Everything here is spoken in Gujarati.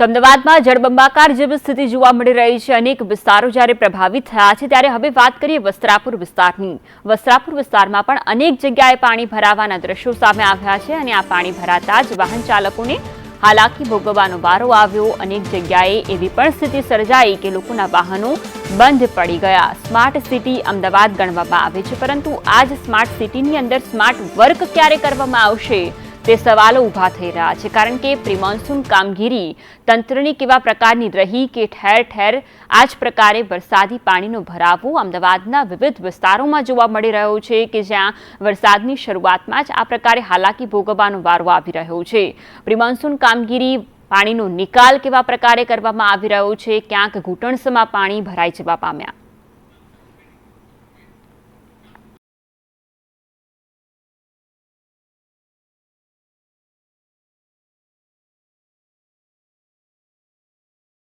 તો અમદાવાદમાં જળબંબાકાર જેવી સ્થિતિ જોવા મળી રહી છે. અનેક વિસ્તારો જ્યારે પ્રભાવિત થયા છે, ત્યારે હવે વાત કરીએ વસ્ત્રાપુર વિસ્તારની. વસ્ત્રાપુર વિસ્તારમાં પણ અનેક જગ્યાએ પાણી ભરાવાના દ્રશ્યો સામે આવ્યા છે અને આ પાણી ભરાતા જ વાહન ચાલકોને હાલાકી ભોગવવાનો વારો આવ્યો. અનેક જગ્યાએ એવી પણ સ્થિતિ સર્જાઈ કે લોકોના વાહનો બંધ પડી ગયા. સ્માર્ટ સિટી અમદાવાદ ગણવામાં આવે છે, પરંતુ આ સ્માર્ટ સિટીની અંદર સ્માર્ટ વર્ક ક્યારે કરવામાં આવશે? તે સવાલો ઊભા થઈ રહ્યા છે. કારણ કે પ્રિમોન્સૂન કામગીરી તંત્રની કેવા પ્રકારની રહી કે ઠેર ઠેર આ જ પ્રકારે વરસાદી પાણીનો ભરાવો અમદાવાદના વિવિધ વિસ્તારોમાં જોવા મળી રહ્યો છે કે જ્યાં વરસાદની શરૂઆતમાં જ આ પ્રકારે હાલાકી ભોગવવાનો વારો આવી રહ્યો છે. પ્રિમોન્સૂન કામગીરી પાણીનો નિકાલ કેવા પ્રકારે કરવામાં આવી રહ્યો છે? ક્યાંક ઘૂંટણસમાં પાણી ભરાઈ જવા પામ્યા.